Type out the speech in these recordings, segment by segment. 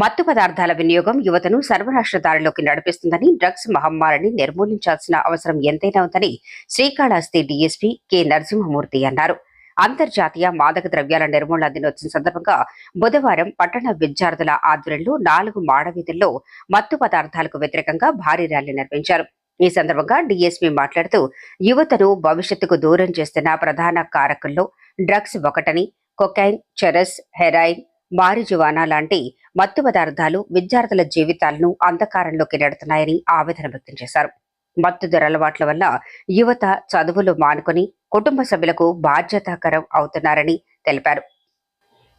మత్తు పదార్థాల వినియోగం యువతను సర్వరాష్ట్ర దారిలోకి నడిపిస్తుందని డ్రగ్స్ మహమ్మారిని నిర్మూలించాల్సిన అవసరం ఎంతైనా ఉందని శ్రీకాళహస్తి డీఎస్పీ కె. నరసింహమూర్తి అన్నారు. అంతర్జాతీయ మాదక ద్రవ్యాల నిర్మూలన దినోత్సవం సందర్భంగా బుధవారం పట్టణ విద్యార్థుల ఆధ్వర్యంలో నాలుగు మాడవీధుల్లో మత్తు పదార్థాలకు వ్యతిరేకంగా భారీ ర్యాలీ నిర్వహించారు. ఈ సందర్భంగా డీఎస్పీ మాట్లాడుతూ యువతను భవిష్యత్తుకు దూరం చేస్తున్న ప్రధాన కారకుల్లో డ్రగ్స్ ఒకటని కొకైన్ చెరస్ హెరాయిన్ మారిజువానా లాంటి మత్తు పదార్థాలు విద్యార్థుల జీవితాలను అంధకారంలోకి నెడుతున్నాయని ఆవేదన వ్యక్తం చేశారు. మత్తు దురలవాట్ల వల్ల యువత చదువులు మానుకొని కుటుంబ సభ్యులకు బాధ్యతాకరం అవుతున్నారని తెలిపారు.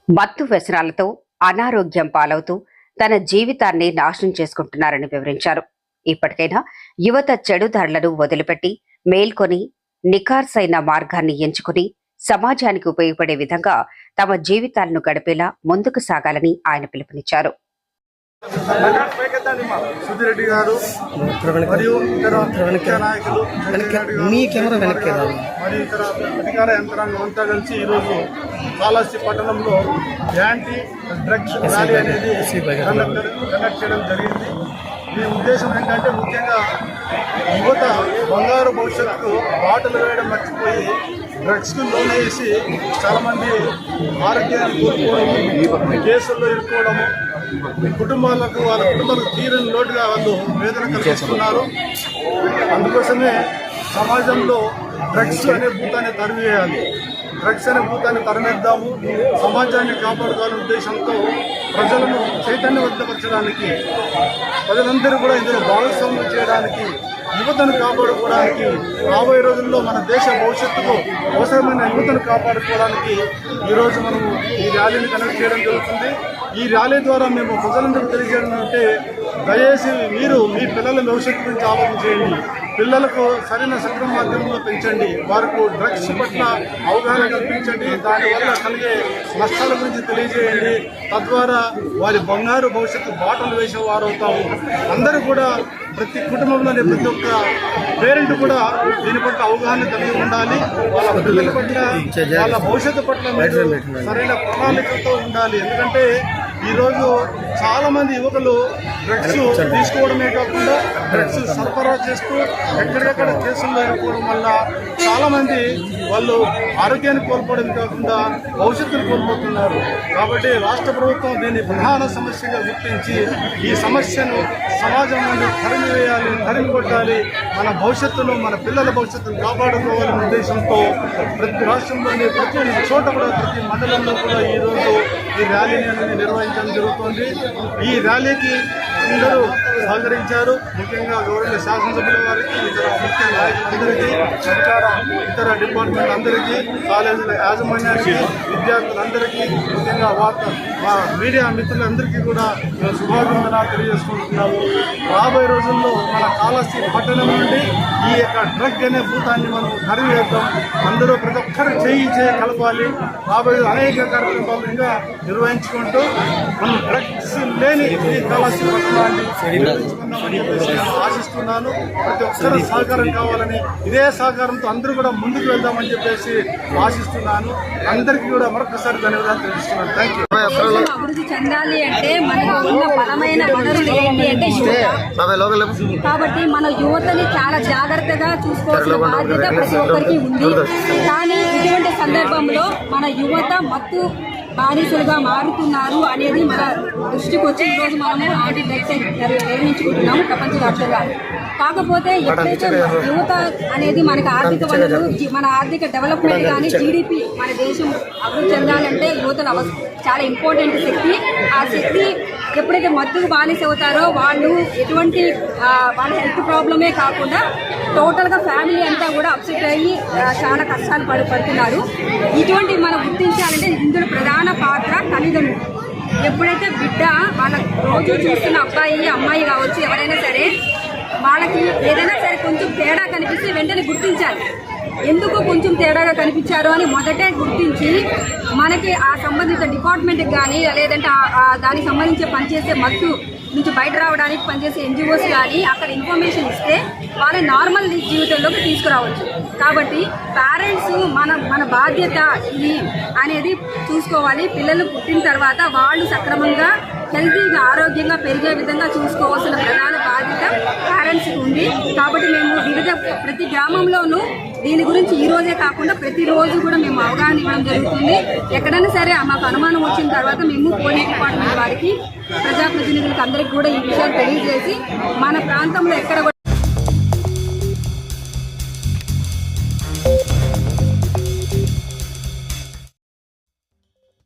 మత్తు వ్యసనాలతో అనారోగ్యం పాలవుతూ తన జీవితాన్ని నాశనం చేసుకుంటున్నారని వివరించారు. ఇప్పటికైనా యువత చెడుదారులను వదిలిపెట్టి మేల్కొని నిఖార్సైన మార్గాన్ని ఎంచుకుని సమాజానికి ఉపయోగపడే విధంగా తమ జీవితాలను గడిపేలా ముందుకు సాగాలని ఆయన పిలుపునిచ్చారు. సుధిరెడ్డి గారు మరియు ఇతర ముఖ్య నాయకులు జగన్ గారు, మీ కెమెరా వెనక్కి రాదు. మరియు ఇతర అధికార యంత్రాంగం అంతా కలిసి ఈరోజు కాళహస్తి పట్టణంలో యాంటీ డ్రగ్స్ ర్యాలీ అనేది కండక్ట్ చేయడం జరిగింది దీని ఉద్దేశం ఏంటంటే ముఖ్యంగా యువత బంగారు భవిష్యత్తుకు బాటలు వేయడం మర్చిపోయి డ్రగ్స్కు లోన్ వేసి చాలామంది ఆరోగ్యాన్ని కోల్పోవడము కేసుల్లో ఇరుక్కోవడము కుటుంబాలకు వాళ్ళ కుటుంబాలకు తీరని లోటుగా వాళ్ళు వేదన కలిగిస్తున్నారు. అందుకోసమే సమాజంలో డ్రగ్స్ అనే భూతాన్ని తరివేయాలి డ్రగ్స్ అనే భూతాన్ని తరమేద్దాము. సమాజాన్ని కాపాడుకోవాలనే ఉద్దేశంతో ప్రజలను చైతన్యవంతపరచడానికి ప్రజలందరూ కూడా ఇందులో భాగస్వామ్యం చేయడానికి యువతను కాపాడుకోవడానికి రాబోయే రోజుల్లో మన దేశ భవిష్యత్తుకు అవసరమైన యువతను కాపాడుకోవడానికి ఈరోజు మనం ఈ ర్యాలీని కనెక్ట్ చేయడం జరుగుతుంది. ఈ ర్యాలీ ద్వారా మేము ప్రజలందరూ తెలియజేయడం అంటే దయచేసి మీరు మీ పిల్లల భవిష్యత్తు గురించి ఆలోచన చేయండి. పిల్లలకు సరైన సక్రమ మాధ్యమంలో పెంచండి. వారికి డ్రగ్స్ పట్ల అవగాహన కల్పించండి. దానివల్ల కలిగే నష్టాల గురించి తెలియజేయండి. తద్వారా వారి బంగారు భవిష్యత్తు బాటలు వేసే వారు అవుతాము అందరూ కూడా ప్రతి కుటుంబంలోని ప్రతి ఒక్క పేరెంట్ కూడా దీని పట్ల అవగాహన కలిగి ఉండాలి. వాళ్ళ పిల్లల పట్ల వాళ్ళ భవిష్యత్తు పట్ల సరైన ప్రణాళికతో ఉండాలి. ఎందుకంటే ఈరోజు చాలా మంది యువకులు డ్రగ్స్ తీసుకోవడమే కాకుండా డ్రగ్స్ సరఫరా చేస్తూ ఎక్కడికక్కడ కేసుల్లో ఇరుక్కోవడం వల్ల చాలా మంది వాళ్ళు ఆరోగ్యాన్ని కోల్పోవడం కాకుండా భవిష్యత్తును కోల్పోతున్నారు. కాబట్టి రాష్ట్ర ప్రభుత్వం దీన్ని ప్రధాన సమస్యగా గుర్తించి ఈ సమస్యను సమాజం నుండి తరిమివేయాలి తరిమి కొట్టాలి. మన భవిష్యత్తును మన పిల్లల భవిష్యత్తును కాపాడుకోవాలనే ఉద్దేశంతో ప్రతి రాష్ట్రంలోని ప్రతి చోట కూడా ప్రతి మండలంలో కూడా ఈరోజు ఈ ర్యాలీని అనేది నిర్వహించడం జరుగుతుంది. ఈ ర్యాలీకి అందరూ సహకరించారు. ముఖ్యంగా గౌరవ శాసనసభ్యుల వారికి ఇతర ముఖ్య నాయకులందరికీ అధికార ఇతర డిపార్ట్మెంట్ అందరికీ కాలేజీల యాజమాన్యానికి విద్యార్థులందరికీ ముఖ్యంగా వార్త మా మీడియా మిత్రులందరికీ కూడా మేము శుభాభివందనాలు తెలియజేసుకుంటున్నాము. రాబోయే రోజుల్లో మన కాళహస్తి పట్టణం నుండి ఈ యొక్క డ్రగ్ అనే భూతాన్ని మనం తరివేద్దాం అందరూ ప్రతి ఒక్కరు చేయి చేయి కలపాలి. రాబోయే అనేక కార్యక్రమాలు ఇంకా నిర్వహించుకుంటూ మనం డ్రగ్స్ లేని ఈ కాళహస్తి పట్టణం ఆశిస్తున్నాను. ప్రతి ఒక్కరు సహకారం కావాలని ఇదే సహకారంతో అందరూ కూడా ముందుకు వెళ్దామని చెప్పేసి ఆశిస్తున్నాను. అందరికీ కూడా మరొకసారి ధన్యవాదాలు తెలుస్తున్నాను థ్యాంక్ యూ అభివృద్ధి చెందాలి అంటే మనకు ఉన్న బలమైన వనరులు ఏంటి అంటే కాబట్టి మన యువతని చాలా జాగ్రత్తగా చూసుకోవాల్సిన బాధ్యత ప్రతి ఒక్కరికి ఉంది. కానీ ఇటువంటి సందర్భంలో మన యువత మత్తు బానిసలుగా మారుతున్నారు అనేది మన దృష్టికి వచ్చి ఈరోజు మనము యాంటీ డ్రగ్స్ నిర్మించుకుంటున్నాము ప్రపంచవ్యాప్తంగా కాకపోతే ఎప్పుడైతే యువత అనేది మనకి ఆర్థిక వనరులు జీ- మన ఆర్థిక డెవలప్మెంట్ కానీ జీడిపి మన దేశం అభివృద్ధి చెందాలంటే యువతలు చాలా ఇంపార్టెంట్ శక్తి. ఆ శక్తి ఎప్పుడైతే మత్తుకు బానిస అవుతారో వాళ్ళు ఎటువంటి వాళ్ళ హెల్త్ ప్రాబ్లమే కాకుండా టోటల్గా ఫ్యామిలీ అంతా కూడా అప్సెట్ అయ్యి చాలా కష్టాలు పడి పడుతున్నారు. ఇటువంటి మనం గుర్తించాలంటే ఇందులో ప్రధాన పాత్ర తల్లిదండ్రులు. ఎప్పుడైతే బిడ్డ వాళ్ళ రోజు చూస్తున్న అబ్బాయి అమ్మాయి కావచ్చు ఎవరైనా సరే వాళ్ళకి ఏదైనా సరే కొంచెం తేడా కనిపిస్తే వెంటనే గుర్తించాలి. ఎందుకు కొంచెం తేడాగా కనిపించారు అని మొదటే గుర్తించి మనకి ఆ సంబంధిత డిపార్ట్మెంట్కి కానీ లేదంటే దానికి సంబంధించి పనిచేసే మత్తు నుంచి బయట రావడానికి పనిచేసే ఎన్జిఓస్ కానీ అక్కడ ఇన్ఫర్మేషన్ ఇస్తే వాళ్ళ నార్మల్ జీవితంలోకి తీసుకురావచ్చు. కాబట్టి పేరెంట్స్ మన మన బాధ్యత ఇది అనేది చూసుకోవాలి. పిల్లలు పుట్టిన తర్వాత వాళ్ళు సక్రమంగా హెల్తీగా ఆరోగ్యంగా పెరిగే విధంగా చూసుకోవాల్సిన ప్రధాన బాధ్యత పేరెంట్స్కి ఉంది. కాబట్టి మేము వివిధ ప్రతి గ్రామంలోనూ దీని గురించి ఈ రోజే కాకుండా ప్రతిరోజు కూడా మేము అవగాహన ఇవ్వడం జరుగుతుంది. ఎక్కడైనా సరే మాకు అనుమానం వచ్చిన తర్వాత మేము పోలీస్ డిపార్ట్మెంట్ వారికి ప్రజాప్రతినిధులకు అందరికీ కూడా ఈ విషయాలు తెలియజేసి మన ప్రాంతంలో ఎక్కడ